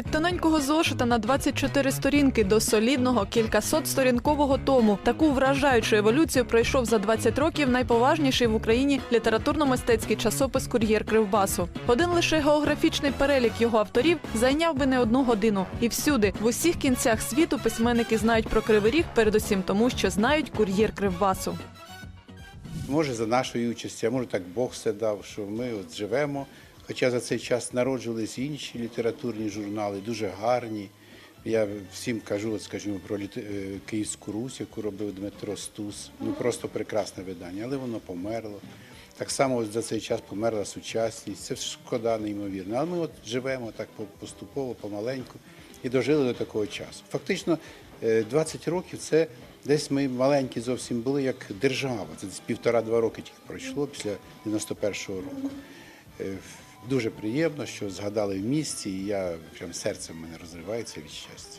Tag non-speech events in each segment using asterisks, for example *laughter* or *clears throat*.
Від тоненького зошита на 24 сторінки до солідного кількасотсторінкового тому таку вражаючу еволюцію пройшов за 20 років найповажніший в Україні літературно-мистецький часопис Кур'єр Кривбасу. Один лише географічний перелік його авторів зайняв би не одну годину. І всюди, в усіх кінцях світу, письменники знають про Кривий Ріг, передусім тому, що знають Кур'єр Кривбасу. Може, за нашою участі, а може так Бог все дав, що ми от живемо. Хоча за цей час народжувались інші літературні журнали, дуже гарні. Я всім кажу, от скажімо, про е, Київську Русь, яку робив Дмитро Стус. Ну просто прекрасне видання, але воно померло. Так само от за цей час померла сучасність. Це шкода неймовірно. Але ми от живемо так поступово, помаленьку і дожили до такого часу. Фактично, е, 20 років це десь ми маленькі зовсім були як держава. Це десь півтора-два роки тільки пройшло після 91-го року. Дуже приємно, що згадали в місті, і я прям серце в мене розривається від щастя.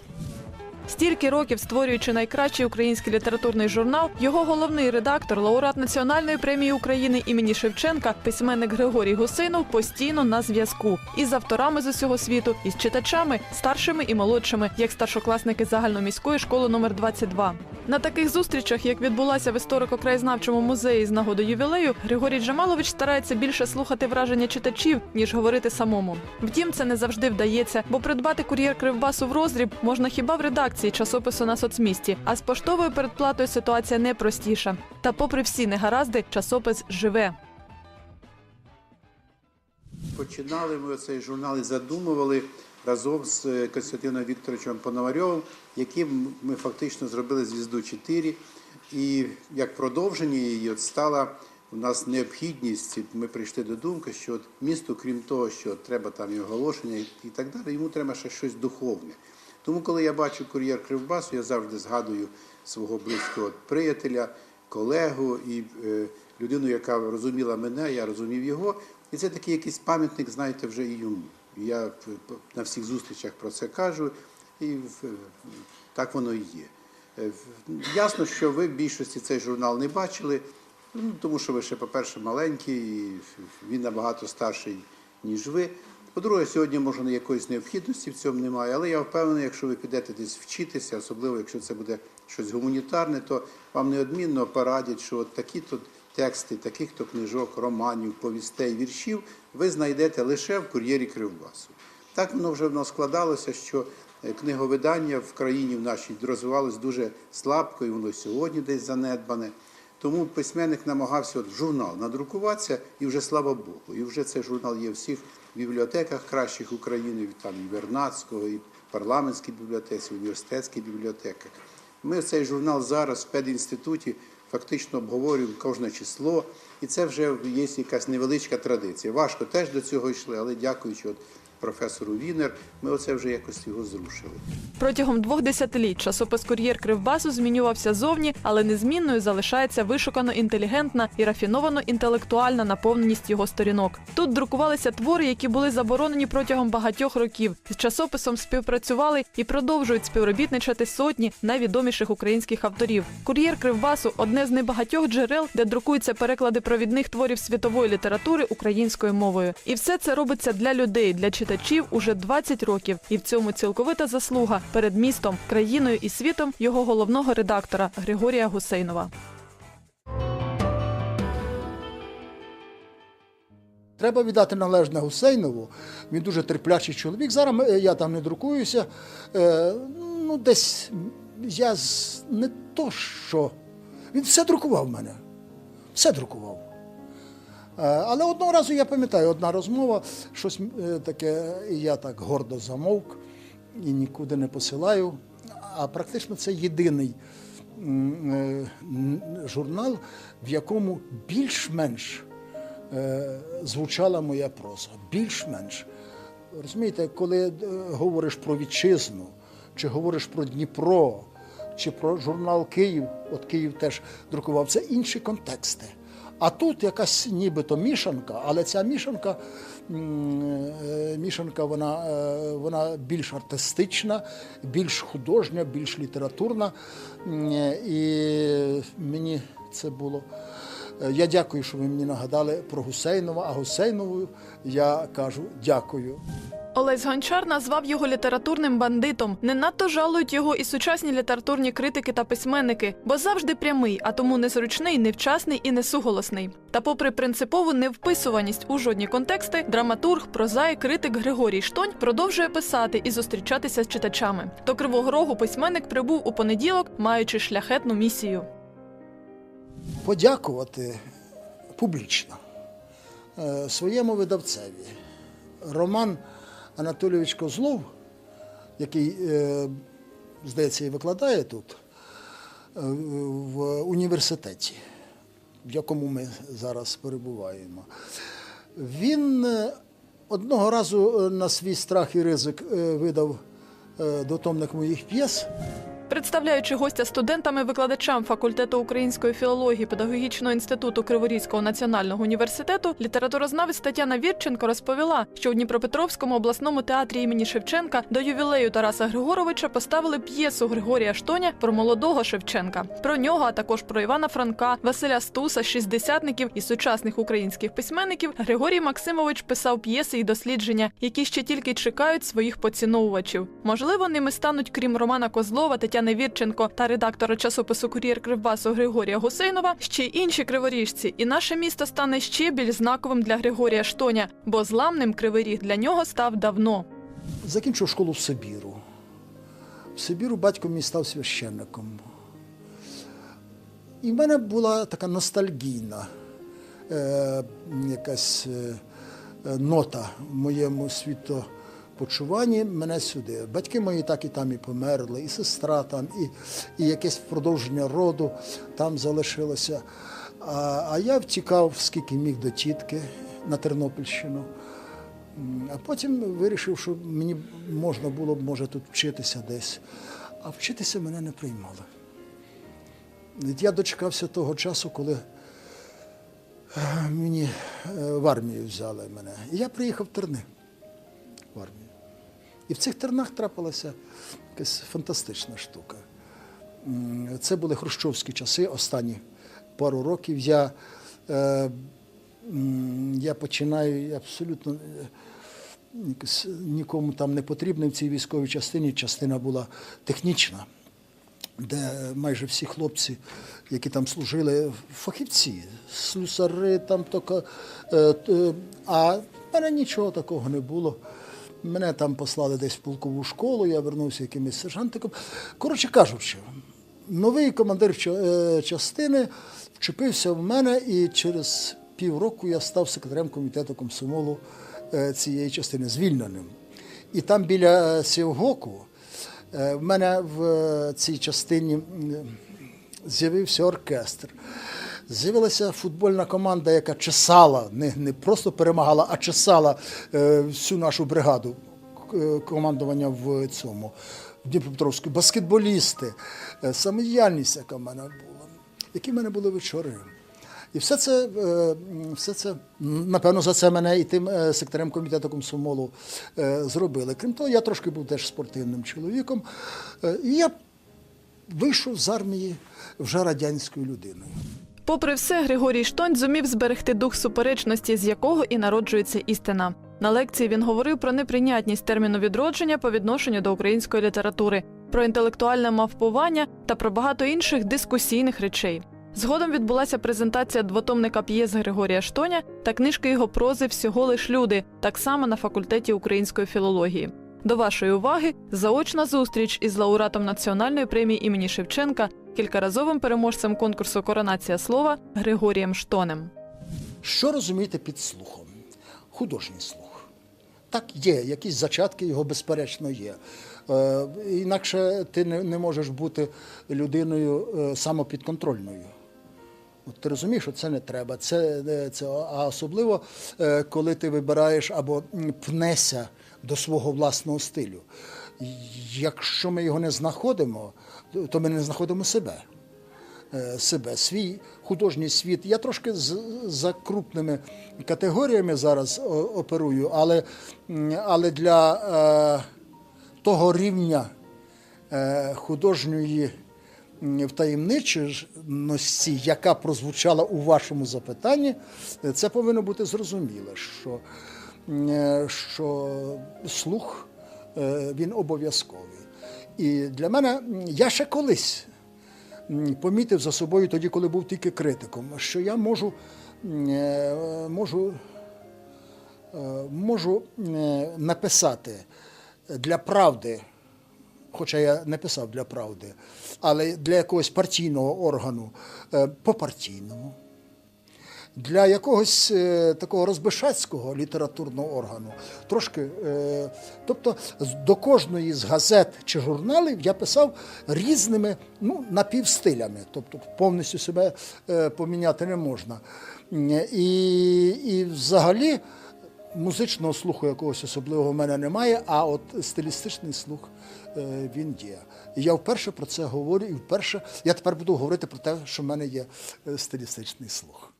Стільки років створюючи найкращий український літературний журнал, його головний редактор, лауреат Національної премії України імені Шевченка, письменник Григорій Гусинов, постійно на зв'язку із авторами з усього світу, із читачами, старшими і молодшими, як старшокласники загальноміської школи номер 22. На таких зустрічах, як відбулася в історико-краєзнавчому музеї з нагоди ювілею, Григорій Джамалович старається більше слухати враження читачів, ніж говорити самому. Втім, це не завжди вдається, бо придбати кур'єр кривбасу в роздріб можна хіба в редакції часопису на соцмісті. А з поштовою передплатою ситуація не простіша. Та, попри всі негаразди, часопис живе. Починали ми цей журнал і задумували разом з е, Костянтином Вікторовичем Пономарьовим, яким ми фактично зробили звізду 4. І як продовження її от стала у нас необхідність. Ми прийшли до думки, що от місту, крім того, що треба там і оголошення і так далі, йому треба ще щось духовне. Тому, коли я бачу кур'єр Кривбасу, я завжди згадую свого близького приятеля, колегу і е, людину, яка розуміла мене, я розумів його. І це такий якийсь пам'ятник, знаєте, вже і йому. Я на всіх зустрічах про це кажу, і в- так воно і є. Е, Ясно, що ви в більшості цей журнал не бачили, ну, тому що ви ще, по-перше, маленький, і він набагато старший, ніж ви. По-друге, сьогодні, може, якоїсь необхідності в цьому немає, але я впевнений, якщо ви підете десь вчитися, особливо якщо це буде щось гуманітарне, то вам неодмінно порадять, що от такі тут тексти, таких то книжок, романів, повістей, віршів ви знайдете лише в кур'єрі Кривбасу. Так воно вже в нас складалося, що е, книговидання в країні в нашій розвивалось дуже слабко, і воно сьогодні десь занедбане. Тому письменник намагався от в журнал надрукуватися, і вже слава Богу. І вже цей журнал є в бібліотеках кращих України, там і Вернадського, і парламентській бібліотеці, університетській бібліотеках. Ми цей журнал зараз в педінституті фактично обговорюємо кожне число, і це вже є якась невеличка традиція. Важко теж до цього йшли, але дякуючи от професору Вінер, ми оце вже якось його зрушили. Протягом двох десятиліть часопис Кур'єр Кривбасу змінювався зовні, але незмінною залишається вишукано інтелігентна і рафіновано інтелектуальна наповненість його сторінок. Тут друкувалися твори, які були заборонені протягом багатьох років. З часописом співпрацювали і продовжують співробітничати сотні найвідоміших українських авторів. Кур'єр Кривбасу одне з небагатьох джерел, де друкуються переклади провідних творів світової літератури українською мовою. І все це робиться для людей, для читачів уже 20 років. І в цьому цілковита заслуга перед містом, країною і світом його головного редактора Григорія Гусейнова. Треба віддати належне Гусейнову. Він дуже терплячий чоловік. Зараз я там не друкуюся. Е, ну, десь я не то, що. Він все друкував мене. Все друкував. Е, Але одного разу я пам'ятаю, одна розмова, щось е, таке, я так гордо замовк і нікуди не посилаю. А практично це єдиний е, журнал, в якому більш-менш звучала моя проза. Більш-менш. Розумієте, коли говориш про вітчизну, чи говориш про Дніпро, чи про журнал Київ, от Київ теж друкував, це інші контексти. А тут якась нібито мішанка, але ця мішанка, е, мішанка вона, е, вона більш артистична, більш художня, більш літературна. Е, І мені це було. Я дякую, що ви мені нагадали про Гусейнова, а Гусейнову я кажу дякую. Олесь Гончар назвав його літературним бандитом. Не надто жалують його і сучасні літературні критики та письменники, бо завжди прямий, а тому незручний, невчасний і несуголосний. Та, попри принципову невписуваність у жодні контексти, драматург, прозаїк, критик Григорій Штонь продовжує писати і зустрічатися з читачами. До Кривого Рогу письменник прибув у понеділок, маючи шляхетну місію. подякувати публічно е, своєму видавцеві. Роман Анатолійович Козлов, який, е, здається, і викладає тут, е, в університеті, в якому ми зараз перебуваємо. Він е, одного разу на свій страх і ризик видав дотомник моїх п'єс. Представляючи гостя студентами-викладачам факультету української філології педагогічного інституту Криворізького національного університету, літературознавець Тетяна Вірченко розповіла, що у Дніпропетровському обласному театрі імені Шевченка до ювілею Тараса Григоровича поставили п'єсу Григорія Штоня про молодого Шевченка. Про нього, а також про Івана Франка, Василя Стуса, шістдесятників і сучасних українських письменників. Григорій Максимович писав п'єси і дослідження, які ще тільки чекають своїх поціновувачів. Можливо, ними стануть, крім Романа Козлова, Тетяни Вірченко та редактора часопису Кур'єр Кривбасу Григорія Гусейнова, ще й інші криворіжці. І наше місто стане ще більш знаковим для Григорія Штоня, бо зламним кривий ріг для нього став давно. Закінчив школу в Сибіру. В Сибіру батько мій став священником. І в мене була така ностальгійна е, якась е, нота в моєму світопочуванні мене сюди. Батьки мої так і там і померли, і сестра там, і, і якесь продовження роду там залишилося. А, а я втікав, скільки міг до тітки на Тернопільщину. А потім вирішив, що мені можна було б, може, тут вчитися десь. А вчитися мене не приймали. Я дочекався того часу, коли е, мені е, в армію взяли мене. І я приїхав в Терни в армію. І в цих тернах трапилася якась фантастична штука. Це були хрущовські часи, останні пару років. Я, е, я починаю абсолютно е, якось нікому там не потрібний в цій військовій частині. Частина була технічна, де майже всі хлопці, які там служили, фахівці, слюсари, там тока. е, е, А в мене нічого такого не було. Мене там послали десь в полкову школу, я вернувся якимось сержантиком. Коротше кажучи, новий командир е, частини вчепився в мене, і через півроку я став секретарем комітету комсомолу е, цієї частини, звільненим. І там біля Сівгоку е, в мене в цій частині з'явився оркестр. З'явилася футбольна команда, яка чесала, не, не просто перемагала, а чесала е, всю нашу бригаду е, командування в цьому в Дніпропетровську. Баскетболісти, е, самодіяльність, яка в мене була, які в мене були вечори. І все це, е, все це, напевно, за це мене і тим е, секретарем комітету комсомолу е, зробили. Крім того, я трошки був теж спортивним чоловіком. І я вийшов з армії вже радянською людиною. Попри все, Григорій Штонь зумів зберегти дух суперечності, з якого і народжується істина. На лекції він говорив про неприйнятність терміну відродження по відношенню до української літератури, про інтелектуальне мавпування та про багато інших дискусійних речей. Згодом відбулася презентація двотомника п'єс Григорія Штоня та книжки його прози Всього лиш люди, так само на факультеті української філології. До вашої уваги заочна зустріч із лауреатом національної премії імені Шевченка, кількаразовим переможцем конкурсу Коронація слова Григорієм Штонем. Що розумієте під слухом? Художній слух. Так, є, якісь зачатки його, безперечно, є. Е, інакше ти не, можеш бути людиною е, самопідконтрольною. От ти розумієш, що це не треба. Це, е, це, а особливо, коли ти вибираєш або пнешся до свого власного стилю. Якщо ми його не знаходимо, то- ми не знаходимо себе е, себе, свій художній світ. Я трошки за крупними категоріями зараз оперую, але, але для е, того рівня е, художньої втаємниченості, яка прозвучала у вашому запитанні, це повинно бути зрозуміло, що е, що слух він обов'язковий. І для мене я ще колись помітив за собою тоді, коли був тільки критиком, що я можу, е, можу, е, можу е, написати для правди, хоча я не писав для правди, але для якогось партійного органу е, по-партійному. Для якогось е, такого розбишацького літературного органу, трошки, е, тобто до кожної з газет чи журналів я писав різними ну, напівстилями, тобто повністю себе е, поміняти не можна. І, і взагалі музичного слуху якогось особливого в мене немає, а от стилістичний слух він є. Я вперше про це говорю, і вперше я тепер буду говорити про те, що в мене є стилістичний слух.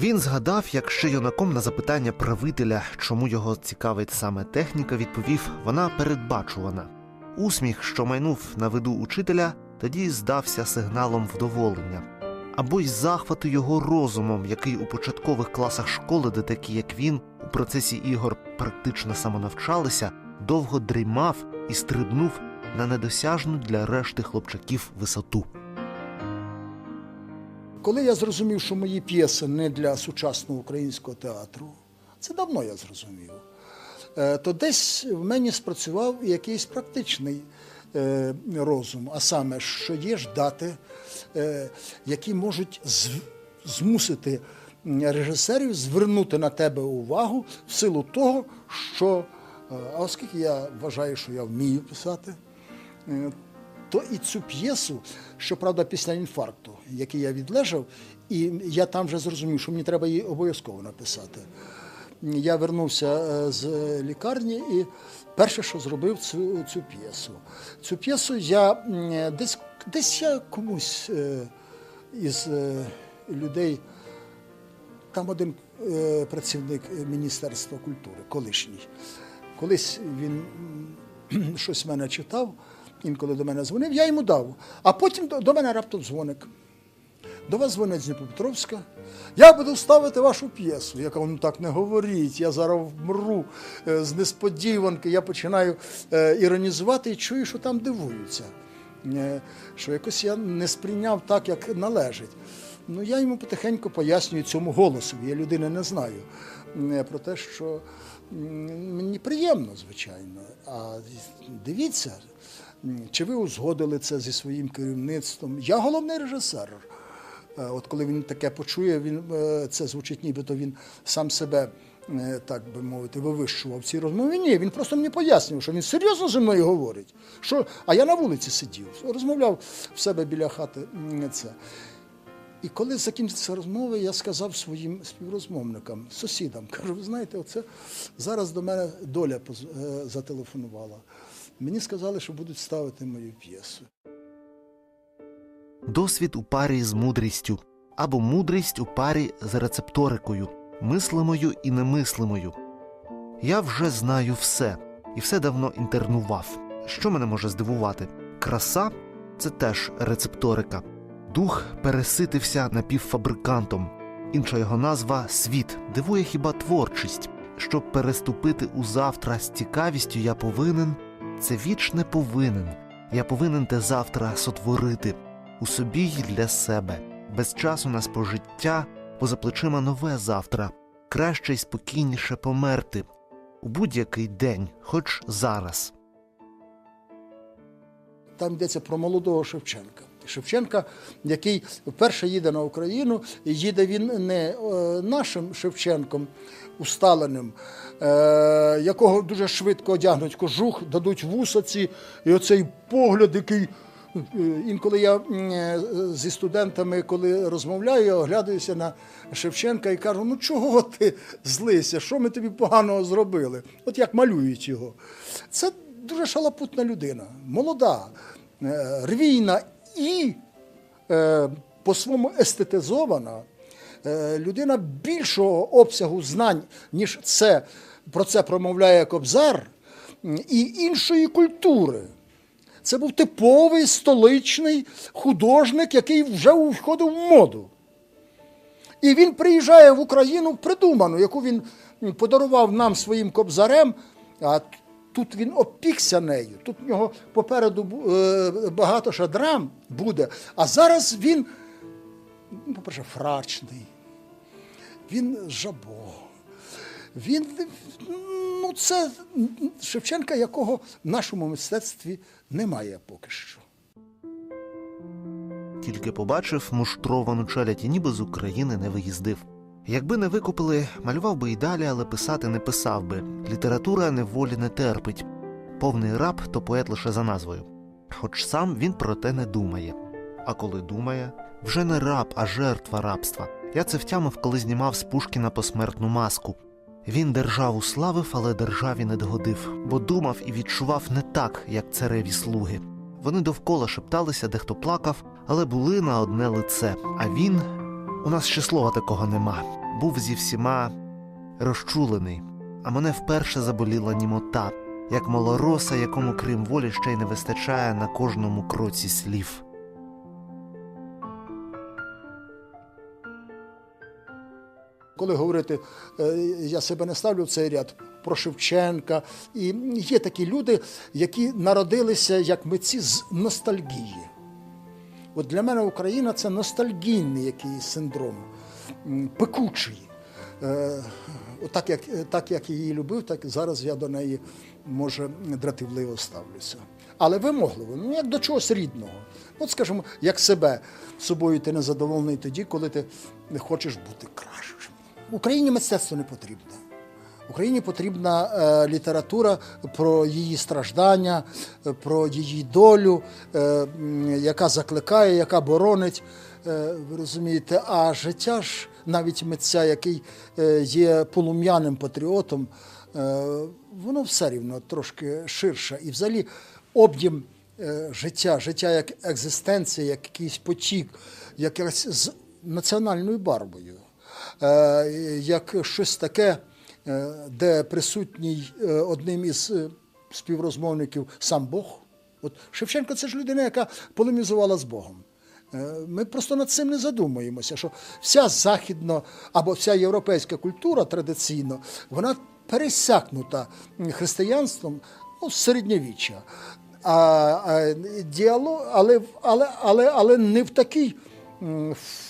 Він згадав, як ще юнаком на запитання правителя, чому його цікавить саме техніка, відповів: вона передбачувана. Усміх, що майнув на виду учителя, тоді здався сигналом вдоволення. Або й захвату його розумом, який у початкових класах школи, де такі, як він, у процесі ігор практично самонавчалися, довго дрімав і стрибнув на недосяжну для решти хлопчаків висоту. Коли я зрозумів, що мої п'єси не для сучасного українського театру, це давно я зрозумів, е, то десь в мені спрацював якийсь практичний е, розум, а саме, що є ж дати, е, які можуть змусити режисерів звернути на тебе увагу в силу того, що, а оскільки я вважаю, що я вмію писати, то і цю п'єсу, щоправда, після інфаркту, який я відлежав, і я там вже зрозумів, що мені треба її обов'язково написати. Я вернувся е, з лікарні і перше, що зробив цю, цю п'єсу. Цю п'єсу я десь, десь я комусь е, із е, людей, там один працівник Міністерства культури, колишній. Колись він *clears throat* щось в мене читав, інколи до мене дзвонив, я йому дав. А потім до, мене раптом дзвоник. До вас дзвонить Дніпропетровська. Я буду ставити вашу п'єсу. Я кажу, ну так не говоріть, я зараз вмру е, з несподіванки. Я починаю е, іронізувати і чую, що там дивуються. Е, Що якось я не сприйняв так, як належить. Ну, я йому потихеньку пояснюю цьому голосові, я людини не знаю. Про те, що мені приємно, звичайно. А дивіться, чи ви узгодили це зі своїм керівництвом? Я головний режисер. Е, От коли він таке почує, він е, це звучить, нібито він сам себе, е, так би мовити, вивищував в цій розмові. Ні, він просто мені пояснював, що він серйозно зі мною говорить. Що, а я на вулиці сидів, розмовляв в себе біля хати. Це. І коли закінчиться розмова, я сказав своїм співрозмовникам, сусідам, кажу, ви знаєте, оце зараз до мене доля зателефонувала. Мені сказали, що будуть ставити мою п'єсу. Досвід у парі з мудрістю або мудрість у парі з рецепторикою, мислимою і немислимою. Я вже знаю все і все давно інтернував. Що мене може здивувати? Краса це теж рецепторика. Дух переситився напівфабрикантом. Інша його назва світ дивує хіба творчість. Щоб переступити у завтра з цікавістю, я повинен це вічне повинен. Я повинен те завтра сотворити у собі й для себе, без часу на спожиття, поза плечима нове завтра, краще й спокійніше померти у будь-який день, хоч зараз. Там йдеться про молодого Шевченка. Шевченка, який вперше їде на Україну, їде він не е, нашим Шевченком усталеним, е, якого дуже швидко одягнуть кожух, дадуть вусаці, і оцей погляд, який. е, Інколи я зі студентами, коли розмовляю, я оглядаюся на Шевченка і кажу: ну чого ти злися? Що ми тобі поганого зробили? От як малюють його. Це дуже шалапутна людина, молода, рвійна і е, по-своєму естетизована. Е, людина більшого обсягу знань, ніж це, про це промовляє Кобзар, і іншої культури. Це був типовий столичний художник, який вже входив в моду. І він приїжджає в Україну придуману, яку він подарував нам своїм кобзарем. А тут він опікся нею. Тут в нього попереду е, багато ще драм буде. А зараз він, ну, по-перше, фрачний, він жабо. Він ну, це Шевченка, якого в нашому мистецтві немає поки що. Тільки побачив муштровану челядь ніби з України не виїздив. Якби не викупили, малював би і далі, але писати не писав би. Література неволі не терпить. Повний раб то поет лише за назвою. Хоч сам він про те не думає. А коли думає, вже не раб, а жертва рабства. Я це втямив, коли знімав з Пушкіна посмертну маску. Він державу славив, але державі не догодив, бо думав і відчував не так, як цареві слуги. Вони довкола шепталися, дехто плакав, але були на одне лице. А він у нас ще слова такого нема. Був зі всіма розчулений, а мене вперше заболіла німота, як малороса, якому крім волі ще й не вистачає на кожному кроці слів. Коли говорити, е, я себе не ставлю в цей ряд про Шевченка. І є такі люди, які народилися як митці з ностальгії. От для мене Україна це ностальгійний якийсь синдром, м, пекучий. Е, Так як, так як її любив, так зараз я до неї, може, дратівливо ставлюся. Але вимогливо, ну як до чогось рідного. От, скажімо, як себе собою ти не задоволений тоді, коли ти не хочеш бути кращим. Україні мистецтво не потрібне. Україні потрібна е, література про її страждання, е, про її долю, е, яка закликає, яка боронить. Е, ви розумієте, а життя ж навіть митця, який е, є полум'яним патріотом, е, воно все рівно трошки ширше. І взагалі об'єм життя, життя як екзистенція, як якийсь потік, якась з національною барвою, як щось таке, де присутній одним із співрозмовників сам Бог. От Шевченко це ж людина, яка полемізувала з Богом. Е, Ми просто над цим не задумуємося, що вся західно або вся європейська культура традиційно, вона пересякнута християнством ну, середньовіччя. А, а діалог, але, але, але, але не в такій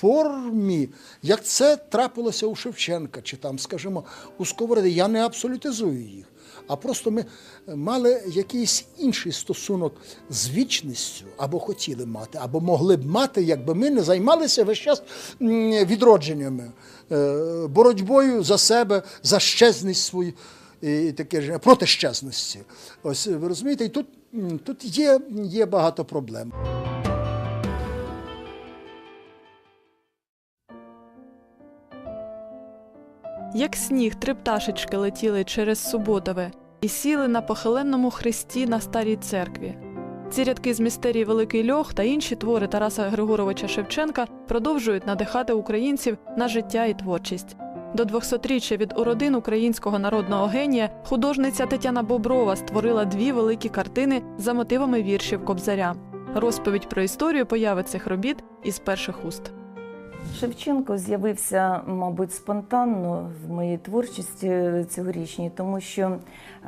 формі, як це трапилося у Шевченка, чи там, скажімо, у Сковороди. Я не абсолютизую їх. А просто ми мали якийсь інший стосунок з вічністю, або хотіли мати, або могли б мати, якби ми не займалися весь час відродженнями, е, боротьбою за себе, за щезність свою і таке ж проти щезності. Ось ви розумієте, і тут, тут є, є багато проблем. Як сніг, три пташечки летіли через Суботове і сіли на похиленному хресті на старій церкві. Ці рядки з містерії Великий Льох та інші твори Тараса Григоровича Шевченка продовжують надихати українців на життя і творчість. До 200-річчя від уродин українського народного генія художниця Тетяна Боброва створила дві великі картини за мотивами віршів Кобзаря. Розповідь про історію появи цих робіт із перших уст. Шевченко з'явився, мабуть, спонтанно в моїй творчості цьогорічній, тому що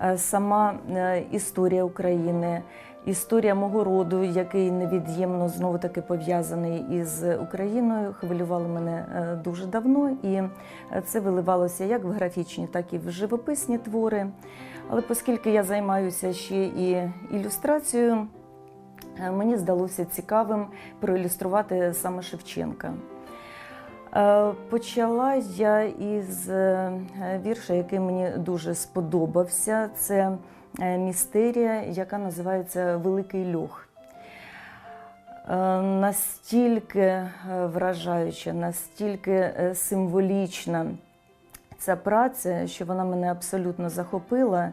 е, сама е, історія України, історія мого роду, який невід'ємно знову таки пов'язаний із Україною, хвилювала мене е, дуже давно, і це виливалося як в графічні, так і в живописні твори. Але оскільки я займаюся ще і ілюстрацією, мені здалося цікавим проілюструвати саме Шевченка. Е, Почала я із е, вірша, який мені дуже сподобався. Це е, містерія, яка називається Великий льох. Настільки вражаюча, настільки символічна ця праця, що вона мене абсолютно захопила.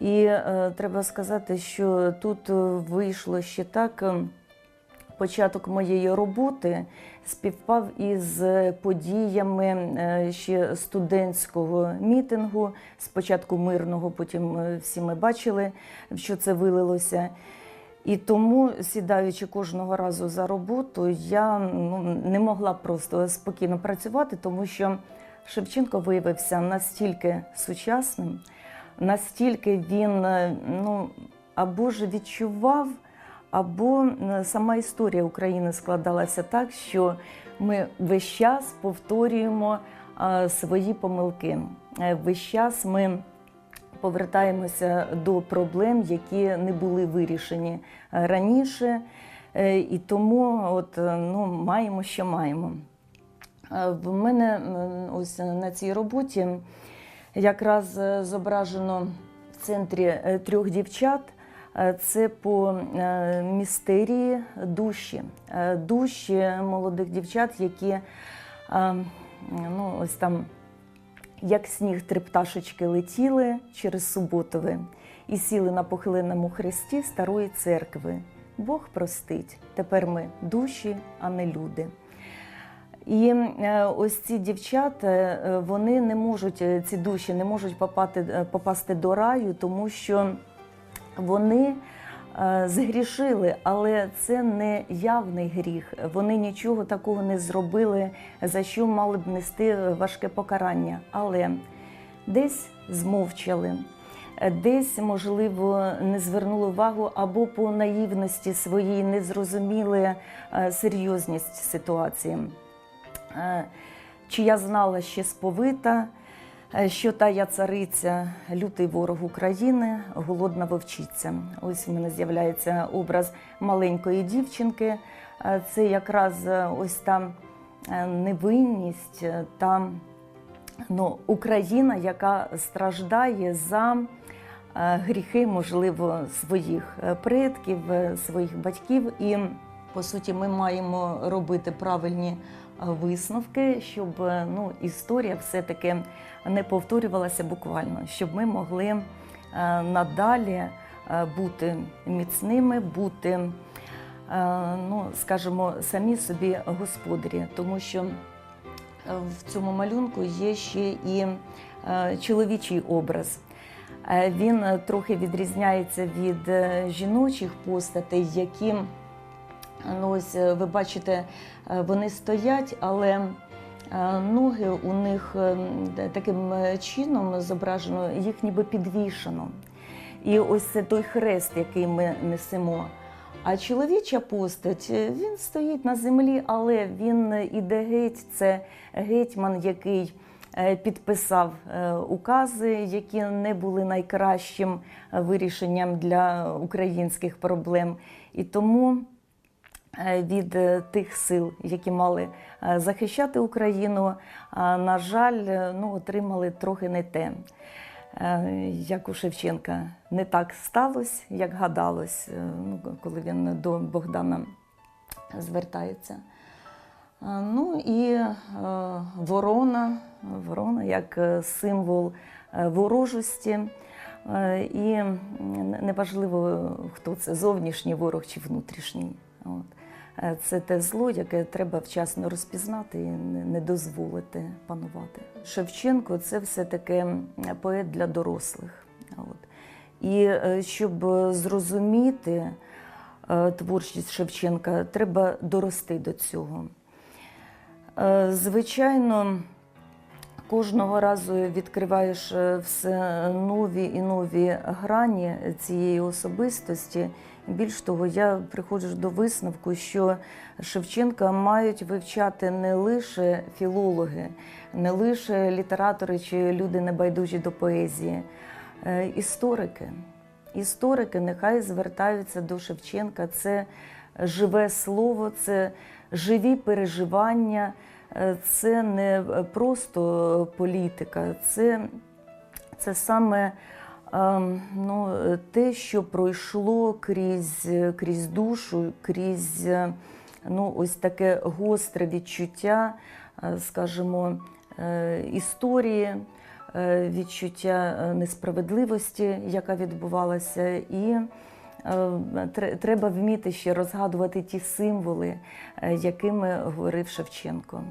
І треба сказати, що тут вийшло ще так. Початок моєї роботи співпав із подіями е, ще студентського мітингу, спочатку мирного, потім е, всі ми бачили, що це вилилося. І тому, сідаючи кожного разу за роботу, я ну, не могла просто спокійно працювати, тому що Шевченко виявився настільки сучасним, настільки він е, ну, або ж відчував, або сама історія України складалася так, що ми весь час повторюємо свої помилки. Е, Весь час ми повертаємося до проблем, які не були вирішені е, раніше, Е, і тому от, ну, маємо, що маємо. В мене ось на цій роботі якраз зображено в центрі трьох дівчат. Е, Це по е, містерії душі, Е, душі молодих дівчат, які ну, ось там як сніг три пташечки летіли через Суботове і сіли на похиленому хресті старої церкви. Бог простить, тепер ми душі, а не люди. І ось ці дівчата, вони не можуть, ці душі не можуть попати, попасти до раю, тому що вони е, згрішили, але це не явний гріх. Вони нічого такого не зробили, за що мали б нести важке покарання. Але десь змовчали, десь, можливо, не звернули увагу або по наївності своїй не зрозуміли е, серйозність ситуації. Е, Чи я знала ще сповита, що та я цариця, лютий ворог України, голодна вовчиця. Ось в мене з'являється образ маленької дівчинки. Е, Це якраз е, ось та е, невинність, е, та ну, Україна, яка страждає за е, гріхи, можливо, своїх е, предків, е, своїх батьків. І по суті, ми маємо робити правильні е, висновки, щоб е, ну, історія все-таки не повторювалася буквально, щоб ми могли е, надалі е, бути міцними, бути, ну, скажімо, самі собі господарі, тому що в цьому малюнку є ще і чоловічий образ. Він трохи відрізняється від жіночих постатей, які, ну ось е, ви бачите, е, вони стоять, але е, ноги у них таким чином зображено, їх ніби підвішено. І ось це той хрест, який ми несемо. А чоловіча постать, він стоїть на землі, але він іде геть. Це гетьман, який підписав укази, які не були найкращим вирішенням для українських проблем. І тому від е, тих сил, які мали е, захищати Україну, е, на жаль, е, ну, отримали трохи не те. Е, Як у Шевченка, не так сталося, як гадалось, е, ну, коли він до Богдана звертається. Е, Ну і е, ворона, ворона як е, символ е, ворожості. Е, І неважливо, хто це зовнішній ворог чи внутрішній. От. Е, Це те зло, яке треба вчасно розпізнати і не дозволити панувати. Шевченко це все-таки поет для дорослих. От. І е, щоб зрозуміти е, творчість Шевченка, треба дорости до цього. Звичайно, кожного разу відкриваєш все нові і нові грані цієї особистості. Більш того, я приходжу до висновку, що Шевченка мають вивчати не лише філологи, не лише літератори чи люди небайдужі до поезії, е, історики. Історики нехай звертаються до Шевченка. Це живе слово, це живі переживання, е, це не просто політика, це, це саме ну, те, що пройшло крізь, крізь душу, крізь е, ну, ось таке гостре відчуття, е, скажімо, е, історії, е, відчуття е, несправедливості, яка відбувалася, і е, треба вміти ще розгадувати ті символи, е, якими говорив Шевченко.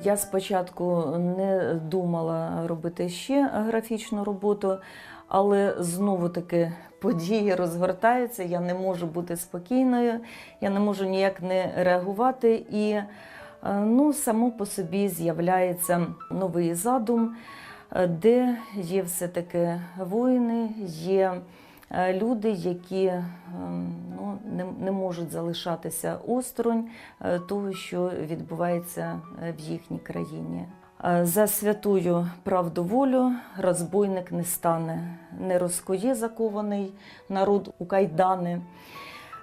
Я спочатку не думала робити ще графічну роботу, Але знову таки події розгортаються. Я не можу бути спокійною, я не можу ніяк не реагувати. І е, ну, само по собі з'являється новий задум, е, де є все-таки воїни, є люди, які е, ну, не, не можуть залишатися осторонь е, того, що відбувається е, в їхній країні. Е, За святую правду волю розбойник не стане, не розкує закований народ у кайдани,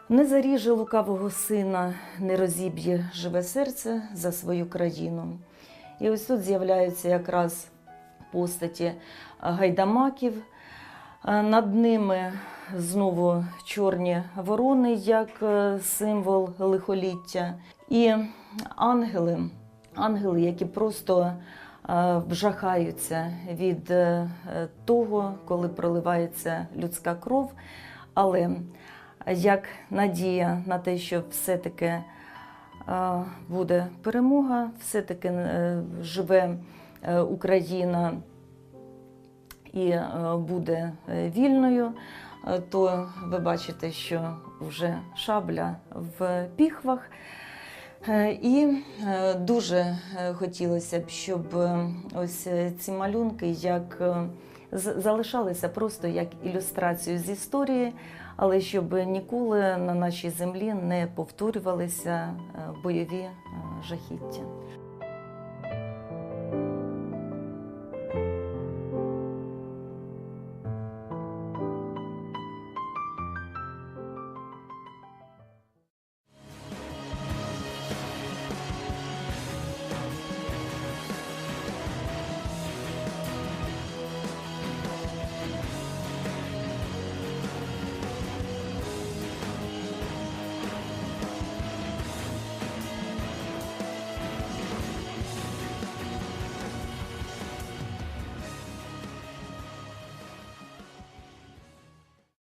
не заріже лукавого сина, не розіб'є живе серце за свою країну. І ось тут з'являються якраз постаті е, гайдамаків. Е, Над ними знову чорні ворони, як е, символ лихоліття, і ангели, ангели, які просто е, вжахаються від того, коли проливається людська кров. Але як надія на те, що все-таки буде перемога, все-таки живе Україна і е, буде е, вільною, е, то ви бачите, що вже шабля в піхвах. І дуже хотілося б, щоб ось ці малюнки як залишалися просто як ілюстрацію з історії, але щоб ніколи на нашій землі не повторювалися бойові жахіття.